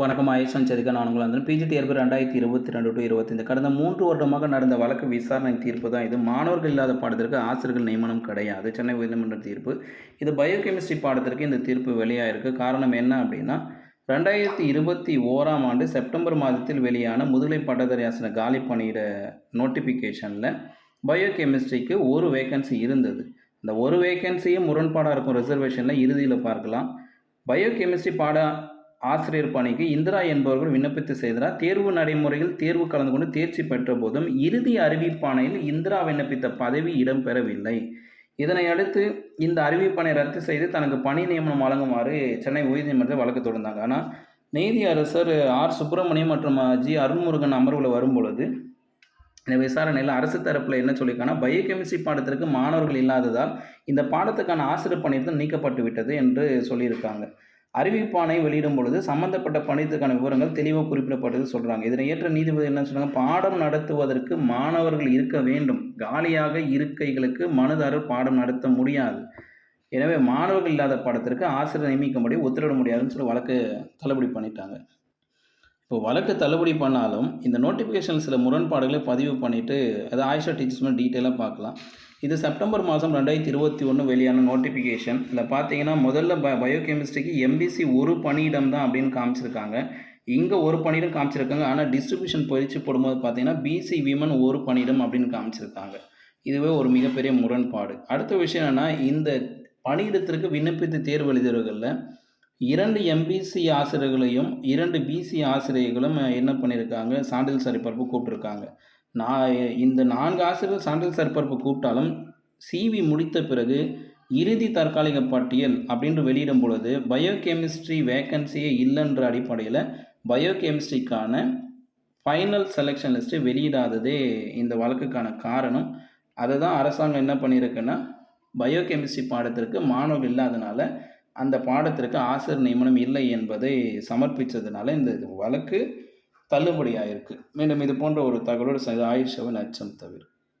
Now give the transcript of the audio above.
வணக்கம் ஆயுஷன் சரிகா நான் உங்கள் வந்து பிஜி தேர்வு ரெண்டாயிரத்தி இருபத்தி ரெண்டு டு இருபத்தைந்து. கடந்த மூன்று வருடமாக நடந்த வழக்கு விசாரணை தீர்ப்பு தான் இது. மாணவர்கள் இல்லாத பாடத்திற்கு ஆசிரியர்கள் நியமனம் கிடையாது. சென்னை உயர்நீதிமன்ற தீர்ப்பு. இது பயோகெமிஸ்ட்ரி பாடத்திற்கு இந்த தீர்ப்பு வெளியாயிருக்கு. காரணம் என்ன அப்படின்னா ரெண்டாயிரத்தி இருபத்தி ஓராம் ஆண்டு செப்டம்பர் மாதத்தில் வெளியான முதுகலை பட்டதாரி ஆசிரியர் காலி பணியிட நோட்டிஃபிகேஷனில் பயோகெமிஸ்ட்ரிக்கு ஒரு வேகன்சி இருந்தது. இந்த ஒரு வேகன்சியும் முரண்பாடாக இருக்கும். ரிசர்வேஷனில் இறுதியில் பார்க்கலாம். பயோகெமிஸ்ட்ரி பாட ஆசிரியர் பணிக்கு இந்திரா என்பவர்கள் விண்ணப்பித்து செய்தார். தேர்வு நடைமுறையில் தேர்வு கலந்து கொண்டு தேர்ச்சி பெற்ற போதும் இறுதி அறிவிப்பாணையில் இந்திரா விண்ணப்பித்த பதவி இடம்பெறவில்லை. இதனை அடுத்து இந்த அறிவிப்பானை ரத்து செய்து தனக்கு பணி நியமனம் வழங்குமாறு சென்னை உயர்நீதிமன்றத்தில் வழக்கு தொடர்ந்தாங்க ஆனால் நீதி அரசர் ஆர். சுப்பிரமணியம் மற்றும் ஜி. அருண்முருகன் அமர்வில் வரும்பொழுது இந்த விசாரணையில் அரசு தரப்பில் என்ன சொல்லியிருக்காங்கன்னா பயோகெமிஸ்ட்ரி பாடத்திற்கு மாணவர்கள் இல்லாததால் இந்த பாடத்துக்கான ஆசிரியர் பணியத்தில் நீக்கப்பட்டு விட்டது என்று சொல்லியிருக்காங்க. அறிவிப்பானை வெளியிடும் பொழுது சம்பந்தப்பட்ட பணித்துக்கான விவரங்கள் தெளிவாக குறிப்பிடப்பட்டது சொல்கிறாங்க இதனை ஏற்ற நீதிபதி என்ன சொன்னாங்க பாடம் நடத்துவதற்கு மாணவர்கள் இருக்க வேண்டும். காலியாக இருக்கைகளுக்கு மனுதாரர் பாடம் நடத்த முடியாது. எனவே மாணவர்கள் இல்லாத பாடத்திற்கு ஆசிரியர் நியமிக்கும்படி உத்தரவிட முடியாதுன்னு சொல்லி வழக்கு தள்ளுபடி பண்ணிட்டாங்க. இப்போ வழக்கு தள்ளுபடி பண்ணாலும் இந்த நோட்டிஃபிகேஷன் சில முரண்பாடுகளை பதிவு பண்ணிவிட்டு அதை ஆயிஷா டீச்சர்ஸ் டீட்டெயிலாக பார்க்கலாம். இது செப்டம்பர் மாதம் ரெண்டாயிரத்தி இருபத்தி ஒன்று வெளியான நோட்டிஃபிகேஷன் இதில் பார்த்தீங்கன்னா முதல்ல ப பயோகெமிஸ்ட்ரிக்கு எம்பிசி ஒரு பணியிடம் தான் அப்படின்னு காமிச்சிருக்காங்க. இங்கே ஒரு பணியிடம் காமிச்சிருக்காங்க. ஆனால் டிஸ்ட்ரிபியூஷன் பயிற்சி போடும்போது பார்த்தீங்கன்னா பிசி விமன் ஒரு பணியிடம் அப்படின்னு காமிச்சிருக்காங்க. இதுவே ஒரு மிகப்பெரிய முரண்பாடு. அடுத்த விஷயம் என்னென்னா இந்த பணியிடத்திற்கு விண்ணப்பித்து தேர்வு எழுதியவர்களில் இரண்டு எம்பிசி ஆசிரியர்களையும் இரண்டு பிசி ஆசிரியர்களும் என்ன பண்ணியிருக்காங்க சான்றிதழ் சரிபார்ப்பு கூப்பிட்டுருக்காங்க நான் இந்த நான்கு ஆசிரியர்கள் சான்றிதழ் சரிபார்ப்பு கூப்பிட்டாலும் சிவி முடித்த பிறகு இறுதி தற்காலிக பட்டியல் அப்படின்று வெளியிடும் பொழுது பயோகெமிஸ்ட்ரி வேக்கன்சியே இல்லைன்ற அடிப்படையில் பயோகெமிஸ்ட்ரிக்கான ஃபைனல் செலெக்ஷன் லிஸ்ட்டு வெளியிடாததே இந்த வழக்குக்கான காரணம். அதை தான் அரசாங்கம் என்ன பண்ணியிருக்குன்னா பயோகெமிஸ்ட்ரி பாடத்திற்கு மாணவர்கள் இல்லாதனால அந்த பாடத்திற்கு ஆசிரியர் நியமனம் இல்லை என்பதை சமர்ப்பித்ததுனால இந்த வழக்கு தள்ளுபடியாயிருக்கு. மீண்டும் இது போன்ற ஒரு தகவலோடு ஆயுஷவன் அச்சம் தவிர